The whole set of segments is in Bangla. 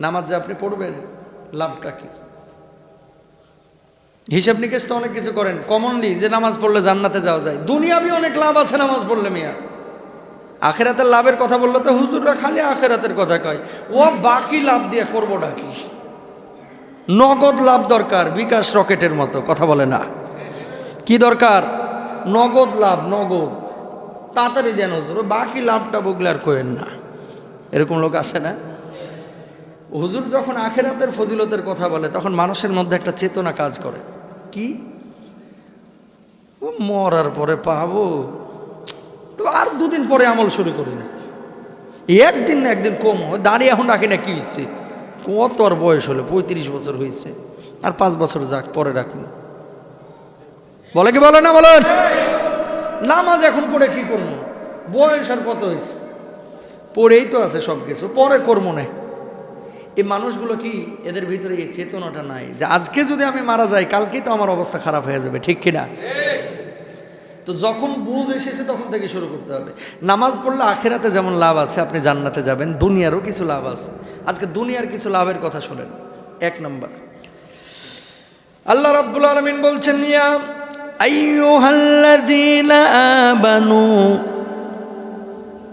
নামাজ যে আপনি পড়বেন, লাভটা কি? হিসাব নিকেশ তো অনেক কিছু করেন। কমনলি যে নামাজ পড়লে জান্নাতে যাওয়া যায়। দুনিয়াবি অনেক লাভ আছে নামাজ পড়লে মিয়া। আখেরাতের লাভের কথা বললে তো হুজুররা খালি আখেরাতের কথা কয়। ও বাকি লাভ দিয়ে করব ডাকি নগদ লাভ দরকার, বিকাশ রকেটের মতো, কথা বলে না। কি দরকার? নগদ লাভ, নগদ। তাড়াতাড়ি দেন হুজুর, বাকি লাভটা বগলে আর করেন না। এরকম লোক আছে না? হুজুর যখন আখেরাতের ফজিলতের কথা বলে, তখন মানুষের মধ্যে একটা চেতনা কাজ করে। কি? মরার পরে পাবো। তো আর দুদিন পরে আমল শুরু করি না। একদিন না একদিন কম হয়। দাঁড়িয়ে এখন রাখি না, কি হয়েছে কত আর বয়স হলো? পঁয়ত্রিশ বছর হয়েছে আর পাঁচ বছর যাক, পরে রাখুন বলে কি বলে না বলেন? নামাজ এখন পড়ে কি করব? বয়স আর কত হয়েছে পড়েই তো আছে সব কিছু পরে করব না। এই মানুষগুলো কি এদের ভিতরে এই চেতনাটা নাই? যে আজকে যদি আমি মারা যাই কালকেই তো আমার অবস্থা খারাপ হয়ে যাবে, ঠিক কিনা? তো যখন বুঝ এসেছে, তখন থেকে শুরু করতে হবে। নামাজ পড়লে আখেরাতে যেমন লাভ আছে, আপনি জান্নাতে যাবেন, দুনিয়ারও কিছু লাভ আছে। আজকে দুনিয়ার কিছু লাভের কথা শোনেন। এক নম্বর। আল্লাহ রাব্বুল আলামিন বলছেন, ইয়া আইয়ুহাল্লাযীনা আমানু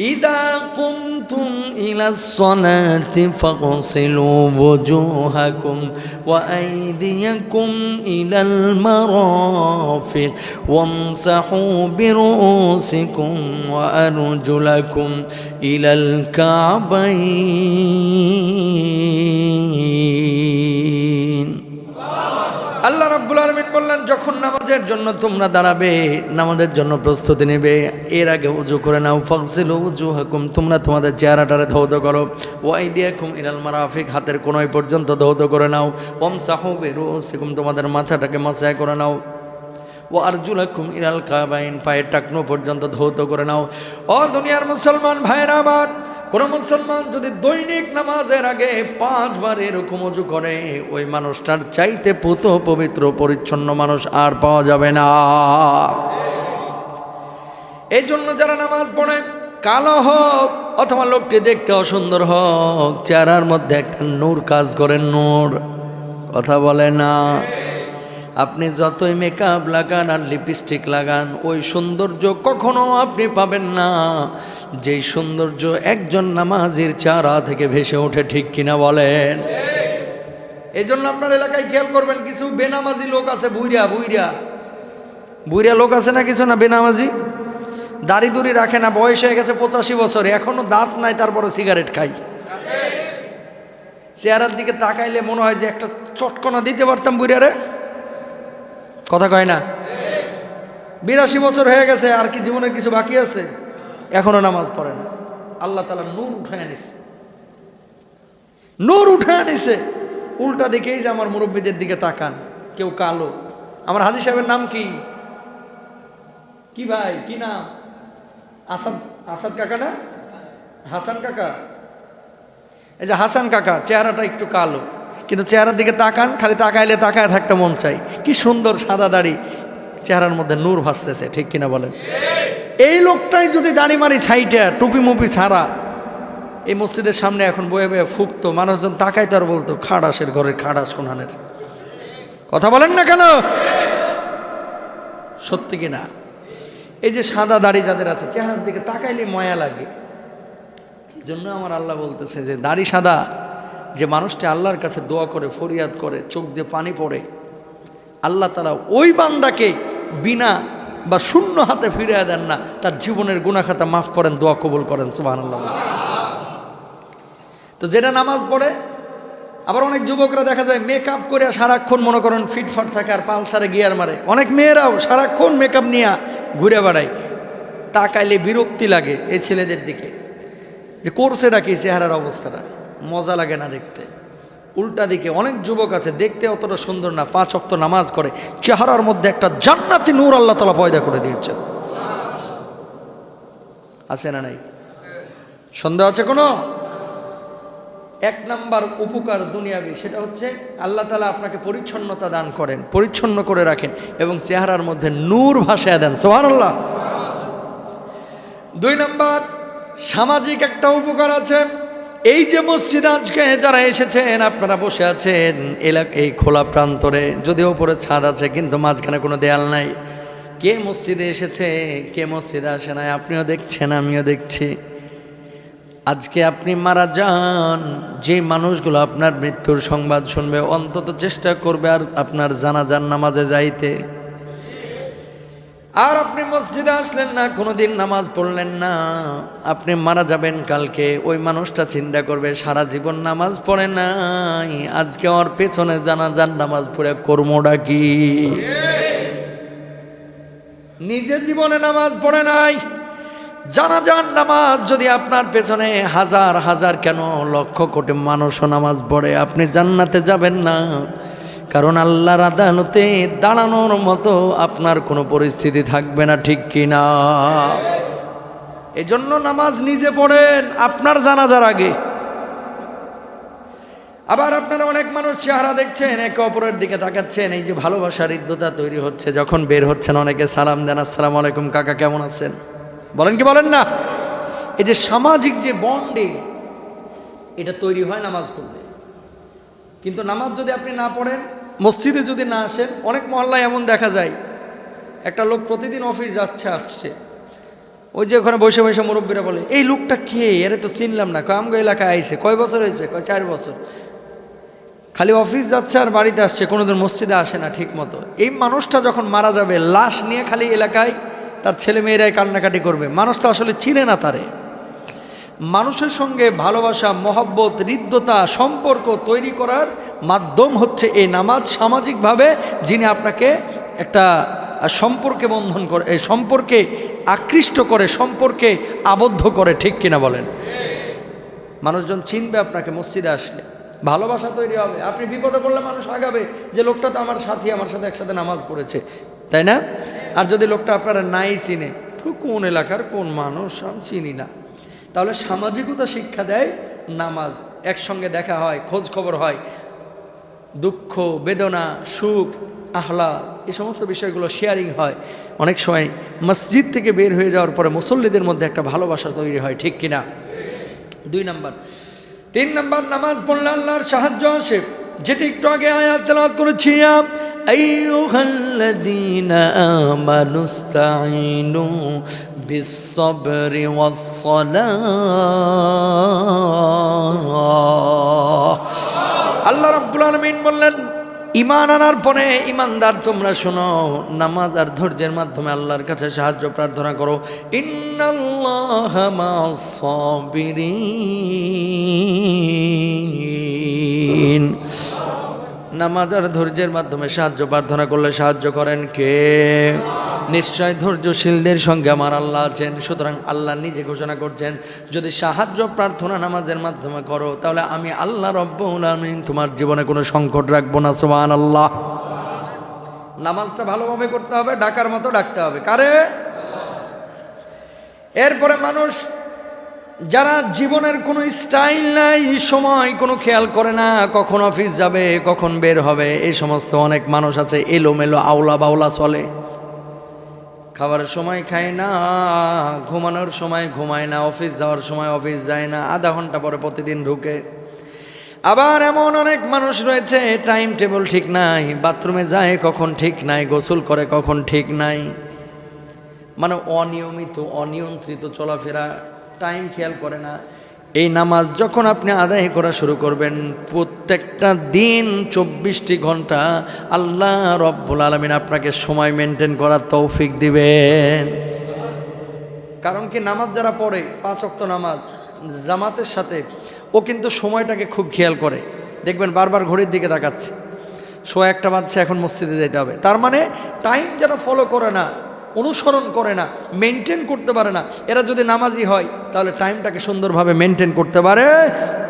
إذا قمتم إلى الصلاة فاغسلوا وجوهكم وأيديكم إلى المرافق وامسحوا برؤوسكم وأرجلكم إلى الكعبين. বললেন, যখন নামাজের জন্য তোমরা দাঁড়াবে, নামাজের জন্য প্রস্তুতি নেবে। এর আগে উজু করে নাও ফকসিল উজু হাকুম তোমরা তোমাদের চেহারাটারে ধৌত করো। ওয়াই দিয়ে হুম ইরাল মারাফিক, হাতের কোনোয় পর্যন্ত ধৌত করে নাও। ওম সাহু বেরো বিরুসিকুম, তোমাদের মাথাটাকে মাসায় করে নাও। ও আরজুলাকুম ইরাল কাবাইন, পায়ের টাকনো পর্যন্ত ধৌত করে নাও। ও দুনিয়ার মুসলমান ভাইরা আমার, কোন মুসলমান যদি দৈনিক নামাজের আগে পাঁচবার এরকম অজু করে, ওই মানুষটার চাইতে পুত পবিত্র পরিচ্ছন্ন মানুষ আর পাওয়া যাবে না। এই জন্য যারা নামাজ পড়ে, কালো হোক অথবা লোকটি দেখতে অসুন্দর হোক, চেহারার মধ্যে একটা নূর কাজ করেন নূর। কথা বলে না। আপনি যতই মেকআপ লাগান আর লিপস্টিক লাগান, ওই সৌন্দর্য কখনো আপনি পাবেন না। যেই সৌন্দর্য একজন নামাজির চারা থেকে ভেসে ওঠে, ঠিক কিনা বলেন? এই জন্য আপনার এলাকায় খেয়াল করবেন, কিছু বেনামাজি লোক আছে, বুইরা বুইরা। বুইরা লোক আছে না কিছু না বেনামাজি? দাড়ি দুড়ি রাখে না, বয়স হয়ে গেছে পঁচাশি বছর, এখনও দাঁত নাই তারপরে সিগারেট খাই। চেহারার দিকে তাকাইলে মনে হয় যে একটা চটকনা দিতে পারতাম বুইরারে। কথা কয় না? বিরাশি বছর হয়ে গেছে, আর কি জীবনের কিছু বাকি আছে? এখনও নামাজ পড়ে না। আল্লাহ তালা নূর উঠায় নিছে নূর উঠায় নিছে উল্টা দিকেই যে আমার মুরব্বীদের দিকে তাকান, কেউ কালো। আমার হাজি সাহেবের নাম কি? কি ভাই, কি নাম? আসাদ আসাদ কাকা না? হাসান কাকা? এই যে হাসান কাকা, চেহারাটা একটু কালো। কিন্তু চেহারার দিকে তাকান, খালি তাকাইলে তাকায় থাকতে মন চাই। কি সুন্দর সাদা দাড়ি, চেহারার মধ্যে নূর ভাসতেছে, ঠিক কিনা বলেন? এই লোকটাই যদি দাড়ি মারি ছাইটা, টুপি মুপি ছাড়া, এই মসজিদের সামনে এখন বয়ে বয়ে ফুকতো, মানুষজন তাকাইতো আর বলতো খাড়াসের ঘরের খাড়াস কোনহানের? কথা বলেন না কেন? সত্যি কি না? এই যে সাদা দাড়ি যাদের আছে, চেহারার দিকে তাকাইলে ময়া লাগে। এই জন্য আমার আল্লাহ বলতেছে যে, দাড়ি সাদা যে মানুষটি আল্লাহর কাছে দোয়া করে, ফরিয়াদ করে, চোখ দিয়ে পানি পড়ে, আল্লাহ তারা ওই বান্দাকে বিনা বা শূন্য হাতে ফিরে দেন না, তার জীবনের গুণাখাতা মাফ করেন, দোয়া কবুল করেন সুবাহ আল্লাহ তো যেটা নামাজ পড়ে, আবার অনেক যুবকরা দেখা যায় মেকআপ করে সারাক্ষণ, মনে করেন ফিটফাট থাকে আর পালসারে গিয়ার মারে। অনেক মেয়েরাও সারাক্ষণ মেকআপ নিয়ে ঘুরে বেড়ায়। তাকাইলে বিরক্তি লাগে এই ছেলেদের দিকে। যে করছে ডাকি চেহারার অবস্থাটা? মজা লাগে না দেখতে। উল্টা দিকে অনেক যুবক আছে, দেখতে অতটা সুন্দর না, পাঁচ অক্ত নামাজ করে। চেহারার মধ্যে একটা জান্নাতি নূর আল্লাহ তালা পয়দা করে দিয়েছে। আছে না নাই? সন্দেহ আছে কোনো? এক নাম্বার উপকার দুনিয়াবি, সেটা হচ্ছে আল্লাহ তালা আপনাকে পরিচ্ছন্নতা দান করেন, পরিচ্ছন্ন করে রাখেন এবং চেহারার মধ্যে নূর ভাসায় দেন। সোহান আল্লাহ দুই নাম্বার, সামাজিক একটা উপকার আছে। এই যে মসজিদ আজকে যারা এসেছেন, আপনারা বসে আছেন এলাকা এই খোলা প্রান্তরে। যদিও উপরে ছাদ আছে, কিন্তু মাঝখানে কোনো দেয়াল নাই। কে মসজিদে এসেছে, কে মসজিদে আসে নাই, আপনিও দেখছেন, আমিও দেখছি। আজকে আপনি মারা যান, যে মানুষগুলো আপনার মৃত্যুর সংবাদ শুনবে, অন্তত চেষ্টা করবে আর আপনার জানাজান নামাজে যাইতে। আর আপনি মসজিদে আসলেন না, কোনোদিন নামাজ পড়লেন না। আপনি মারা যাবেন কালকে, ওই মানুষটা চিন্তা করবে, সারা জীবন নামাজ পড়ে নাই, আজকে আমার পেছনে জানাজান নামাজ পড়ে, কর্মটা কি? নিজে জীবনে নামাজ পড়ে নাই জানাজান নামাজ যদি আপনার পেছনে হাজার হাজার কেন লক্ষ কোটি মানুষও নামাজ পড়ে, আপনি জান্নাতে যাবেন না। কারণ আল্লাহর আদালতে দাঁড়ানোর মতো আপনার কোনো পরিস্থিতি থাকবে না, ঠিক কি না? এজন্য নামাজ নিজে পড়েন, আপনার জানাজার আগে। আবার আপনারা অনেক মানুষ চেহারা দেখছেন, একে অপরের দিকে তাকাচ্ছেন, এই যে ভালোবাসার হৃদ্যতা তৈরি হচ্ছে, যখন বের হচ্ছেন অনেকে, সালাম দেন, আসসালাম আলাইকুম, কাকা কেমন আছেন? বলেন কি বলেন না? এই যে সামাজিক যে বন্ডে, এটা তৈরি হয় নামাজ পড়লে। কিন্তু নামাজ যদি আপনি না পড়েন মসজিদে যদি না আসেন, অনেক মহল্লায় এমন দেখা যায়, একটা লোক প্রতিদিন অফিস যাচ্ছে, আসছে। ওই যে ওখানে বসে বসে মুরব্বীরা বলে, এই লোকটা কে? এরে তো চিনলাম না। আমগো এলাকায় আইছে। কয় বছর হয়েছে? কয়, চার বছর। খালি অফিস যাচ্ছে আর বাড়িতে আসছে, কোনোদিন মসজিদে আসে না ঠিক মতো এই মানুষটা যখন মারা যাবে, লাশ নিয়ে খালি এলাকায় তার ছেলে মেয়েরাই কান্নাকাটি করবে। মানুষটা আসলে চিনে না তারে। মানুষের সঙ্গে ভালোবাসা, মহব্বত, হৃদ্যতা, সম্পর্ক তৈরি করার মাধ্যম হচ্ছে এই নামাজ। সামাজিকভাবে যিনি আপনাকে একটা সম্পর্কে বন্ধন করে, এই সম্পর্কে আকৃষ্ট করে, সম্পর্কে আবদ্ধ করে, ঠিক কিনা বলেন? মানুষজন চিনবে আপনাকে মসজিদে আসলে। ভালোবাসা তৈরি হবে। আপনি বিপদে পড়লে মানুষ আগাবে যে লোকটা তো আমার সাথী, আমার সাথে একসাথে নামাজ পড়েছে। তাই না? আর যদি লোকটা আপনারা নাই চিনে কোন এলাকার কোন মানুষ আমি চিনি না। তাহলে সামাজিকতা শিক্ষা দেয় নামাজ, একসঙ্গে দেখা হয়, খোঁজ খবর হয়। দুঃখ, বেদনা, সুখ আহ্লাদ এই সমস্ত বিষয়গুলো শেয়ারিং হয়। অনেক সময় মসজিদ থেকে বের হয়ে যাওয়ার পরে মুসল্লিদের মধ্যে একটা ভালোবাসা তৈরি হয়, ঠিক কিনা? দুই নাম্বার। তিন নাম্বার, নামাজ পড়লে আল্লাহর সাহায্য আসে। যেটি একটু আগে আয়াত তেলাওয়াত করেছি আমানুস্তাঈনু বিস-সাবরি ওয়াস-সালাহ আল্লাহ রাব্বুল আলামিন বললেন ইমান আনার পরে ইমানদার তোমরা শোনো, নামাজ আর ধৈর্যের মাধ্যমে আল্লাহর কাছে সাহায্য প্রার্থনা করো। নামাজ আর ধৈর্যের মাধ্যমে সাহায্য প্রার্থনা করলে সাহায্য করেন কে? নিশ্চয় ধৈর্যশীলদের সঙ্গে আমার আল্লাহ আছেন, সুতরাং আল্লাহ নিজে ঘোষণা করছেন, যদি সাহায্য প্রার্থনা নামাজের মাধ্যমে করো, তাহলে আমি আল্লাহ রব্বুল আলমিন তোমার জীবনে কোনো সংকট রাখব না সোহান আল্লাহ নামাজটা ভালোভাবে করতে হবে, ডাকার মতো ডাকতে হবে। কারে? এরপরে মানুষ, যারা জীবনের কোনো স্টাইল নাই, সময় কোনো খেয়াল করে না, কখন অফিস যাবে, কখন বের হবে, এই সমস্ত অনেক মানুষ আছে, এলোমেলো আওলা বাউলা চলে। খাবারের সময় খায় না, ঘুমানোর সময় ঘুমায় না, অফিস যাওয়ার সময় অফিস যায় না, আধা ঘণ্টা পরে প্রতিদিন ঢুকে। আবার এমন অনেক মানুষ রয়েছে টাইম টেবল ঠিক নাই বাথরুমে যায় কখন ঠিক নাই, গোসল করে কখন ঠিক নাই। মানে অনিয়মিত, অনিয়ন্ত্রিত চলাফেরা টাইম খেয়াল করে না। এই নামাজ যখন আপনি আদায় করা শুরু করবেন, প্রত্যেকটা দিন চব্বিশটি ঘণ্টা আল্লাহ রব্বুল আলমিন আপনাকে সময় মেনটেন করার তৌফিক দিবেন। কারণ কি নামাজ যারা পড়ে, পাঁচ অক্ত নামাজ, জামাতের সাথে, ও কিন্তু সময়টাকে খুব খেয়াল করে। দেখবেন বারবার ঘড়ির দিকে তাকাচ্ছে। শো একটা বাচ্চা এখন মসজিদে যেতে হবে। তার মানে টাইম যারা ফলো করে না অনুসরণ করে না মেনটেন করতে পারে না। এরা যদি নামাজি হয়, তাহলে টাইমটাকে সুন্দরভাবে মেনটেন করতে পারে।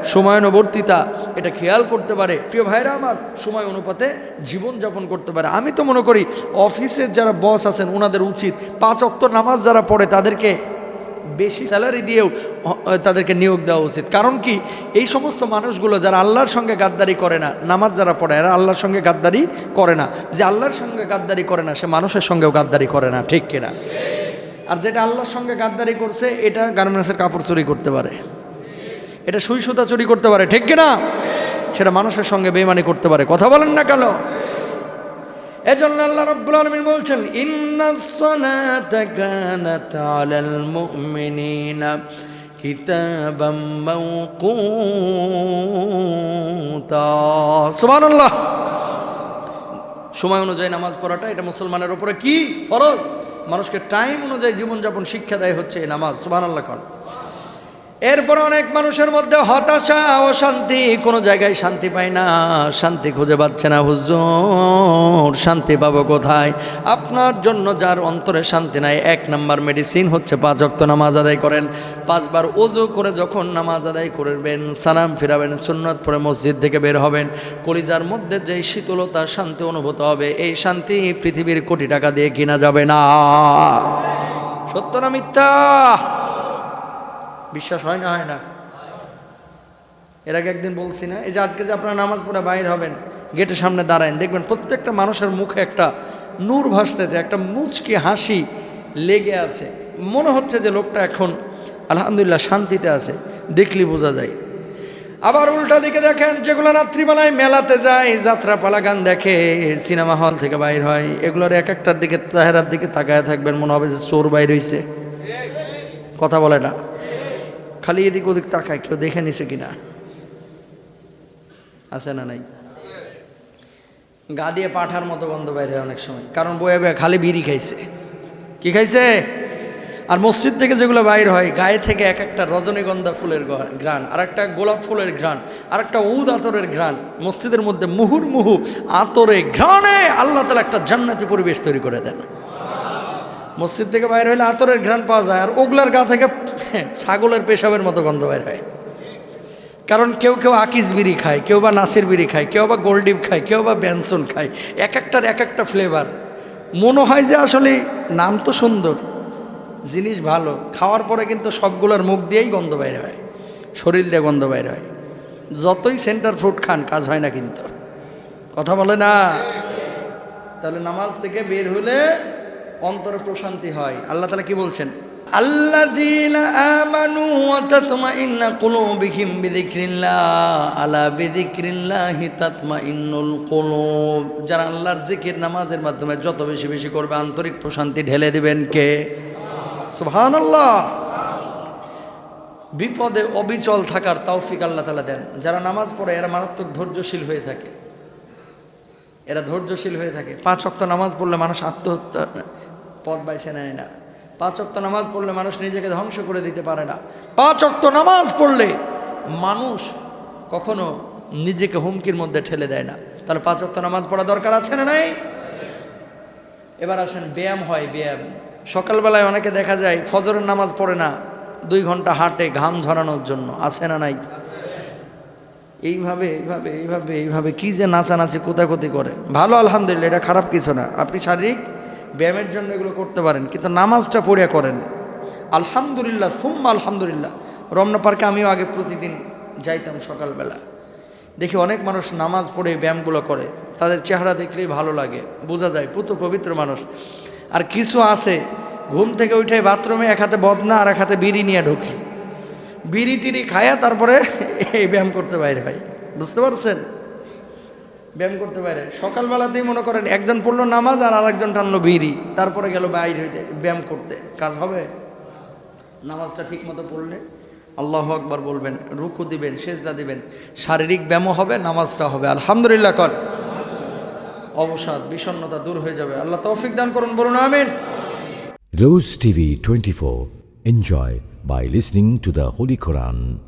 সময়ানুবর্তিতা, এটা খেয়াল করতে পারে। প্রিয় ভাইরা আমার, সময় অনুপাতে জীবনযাপন করতে পারে। আমি তো মনে করি, অফিসের যারা বস আছেন, ওনাদের উচিত পাঁচ অক্ত নামাজ যারা পড়ে, তাদেরকে বেশি স্যালারি দিয়েও তাদেরকে নিয়োগ দেওয়া উচিত। কারণ কি? এই সমস্ত মানুষগুলো যারা আল্লাহর সঙ্গে গাদ্দারি করে না, নামাজ যারা পড়ে, এরা আল্লাহর সঙ্গে গাদ্দারি করে না। যে আল্লাহর সঙ্গে গাদ্দারি করে না, সে মানুষের সঙ্গেও গাদ্দারি করে না, ঠিক কিনা? আর যেটা আল্লাহর সঙ্গে গাদ্দারি করছে, এটা গার্মেন্টসের কাপড় চুরি করতে পারে। এটা সুই সুতা চুরি করতে পারে, ঠিক কিনা? সেটা মানুষের সঙ্গে বেমানি করতে পারে। কথা বলেন না কেন? এজন্য আল্লাহ রাব্বুল আলামিন বলছেন মুমিনিনা কিতাবাম সুবহানাল্লাহ। সময় অনুযায়ী নামাজ পড়াটা, এটা মুসলমানের উপরে কি ফরজ? মানুষকে টাইম অনুযায়ী জীবনযাপন শিক্ষা দেয় হচ্ছে নামাজ, সুবহানাল্লাহ কন। এরপর অনেক মানুষের মধ্যে হতাশা অশান্তি কোনো জায়গায় শান্তি পায় না। শান্তি খুঁজে পাচ্ছে না, হুজুর। শান্তি পাবো কোথায়? আপনার জন্য যার অন্তরে শান্তি নাই, এক নাম্বার মেডিসিন হচ্ছে পাঁচ অক্ত নামাজ আদায় করেন। পাঁচবার ওজু করে যখন নামাজ আদায় করবেন, সালাম ফিরাবেন, সুন্নত পরে মসজিদ থেকে বের হবেন, কলিজার মধ্যে যে শীতলতা, শান্তি অনুভূত হবে, এই শান্তি পৃথিবীর কোটি টাকা দিয়ে কিনা যাবে না। সত্য না মিথ্যা? বিশ্বাস হয় না হয় না। এর আগে একদিন বলছি না, এই যে আজকে যে আপনারা নামাজ পড়ে বাইর হবেন, গেটের সামনে দাঁড়ায়, দেখবেন প্রত্যেকটা মানুষের মুখে একটা নূর ভাসতেছে, একটা মুচকি হাসি লেগে আছে। মনে হচ্ছে যে লোকটা এখন আলহামদুলিল্লাহ শান্তিতে আছে, দেখলি বোঝা যায়। আবার উল্টা দিকে দেখেন, যেগুলো রাত্রিবেলায় মেলাতে যায়, যাত্রা পালা গান দেখে, সিনেমা হল থেকে বাইর হয়। এগুলোর এক একটার দিকে, তাহেরার দিকে তাকায় থাকবেন, মনে হবে যে চোর বাইর হইছে। কথা বলে না। খালি এদিক ওদিক তাকায়, কেউ দেখে নিছে কিনা? আছে না নাই? গা দিয়ে পাঠার মতো গন্ধ বাইরে অনেক সময়। কারণ বয়ে বয়ে খালি বিড়ি খাইছে। কি খাইছে? আর মসজিদ থেকে যেগুলো বাইর হয়, গায়ে থেকে এক একটা রজনীগন্ধা ফুলের ঘ্রাণ আর একটা গোলাপ ফুলের ঘ্রাণ আর একটা উদ আতরের ঘ্রাণ, মসজিদের মধ্যে মুহুর মুহু আতরে ঘ্রাণে আল্লাহ তালা একটা জান্নাতি পরিবেশ তৈরি করে দেন। মসজিদ থেকে বাইর হইলে আতরের ঘ্রাণ পাওয়া যায় আর ওগুলার গা থেকে ছাগলের পেশাবের মতো গন্ধ বাইর হয়। কারণ কেউ কেউ আকিস বিড়ি খায়, কেউ বা নাসির বিড়ি খায়, কেউ বা গোল্ডিপ খায়, কেউ বা ব্যানসন খায়, এক একটার এক একটা ফ্লেভার। মনে হয় যে আসলে নাম তো সুন্দর, জিনিস ভালো, খাওয়ার পরে কিন্তু সবগুলোর মুখ দিয়েই গন্ধ বাইর হয়, শরীর দিয়ে গন্ধ বাইর হয়। যতই সেন্টার ফ্রুট খান, কাজ হয় না কিন্তু। কথা বলে না? তাহলে নামাজ থেকে বের হলে অন্তরে প্রশান্তি হয়। আল্লাহ তালা কি বলছেন? আল্লাযীনা আমানু ওয়া তাতমাইন্না কুলুবিহিম বিযিকরিল্লাহ, আলা বিযিকরিল্লাহি তাতমাইন্নুল কুলুব। যারা আল্লাহর জিকির নামাজের মাধ্যমে যত বেশি বেশি করবে, আন্তরিক প্রশান্তি ঢেলে দিবেন কে? সুবহানাল্লাহ। বিপদে অবিচল থাকার তৌফিক আল্লাহ তালা দেন। যারা নামাজ পড়ে, এরা মারাত্মক ধৈর্যশীল হয়ে থাকে। এরা ধৈর্যশীল হয়ে থাকে। পাঁচ অক্ত নামাজ পড়লে মানুষ আত্মহত্যা পথ বাইছে নেয় না। পাঁচ অক্ত নামাজ পড়লে মানুষ নিজেকে ধ্বংস করে দিতে পারে না। পাঁচ অক্ত নামাজ পড়লে মানুষ কখনো নিজেকে হুমকির মধ্যে ঠেলে দেয় না। তাহলে পাঁচ অক্ত নামাজ পড়া দরকার আছে না নাই? এবার আসেন, ব্যায়াম হয়, ব্যায়াম। সকালবেলায় অনেকে দেখা যায় ফজরের নামাজ পড়ে না, দুই ঘণ্টা হাঁটে, ঘাম ঝরানোর জন্য। আছে না নাই? এইভাবে এইভাবে এইভাবে এইভাবে কি যে নাচানাচি, কোথাকোথি করে। ভালো, আলহামদুলিল্লাহ, এটা খারাপ কিছু না। আপনি শারীরিক? ব্যায়ামের জন্য এগুলো করতে পারেন, কিন্তু নামাজটা পড়িয়া করেন। আলহামদুলিল্লাহ, সুম্মা আলহামদুলিল্লাহ। রমনা পার্কে আমিও আগে প্রতিদিন যাইতাম সকালবেলা। দেখি অনেক মানুষ নামাজ পড়ে ব্যায়ামগুলো করে, তাদের চেহারা দেখলেই ভালো লাগে, বোঝা যায়, পুত পবিত্র মানুষ। আর কিছু আছে, ঘুম থেকে উঠে বাথরুমে এক হাতে বদনা আর এক হাতে বিড়ি নিয়ে ঢুকি। বিড়ি টিড়ি খায়া তারপরে এই ব্যায়াম করতে বাইরে হয়। বুঝতে পারছেন? ব্যায়াম করতে বাইরে সকালবেলাতেই মনে করেন একজন পড়ল নামাজ আর আরেকজন টানলো বিড়ি। তারপরে গেল বাইরে হইতে ব্যায়াম করতে। কাজ হবে? নামাজটা ঠিক মতো পড়লে? আল্লাহ আকবার বলবেন, রুকু দিবেন, সেজদা দিবেন। শারীরিক ব্যায়ামও হবে, নামাজটা হবে। আলহামদুলিল্লাহ কর। অবসাদ, বিষণ্ণতা দূর হয়ে যাবে। আল্লাহ তৌফিক দান করুন, বলুন আমিন। Rose TV 24. Enjoy by listening to the Holy Quran.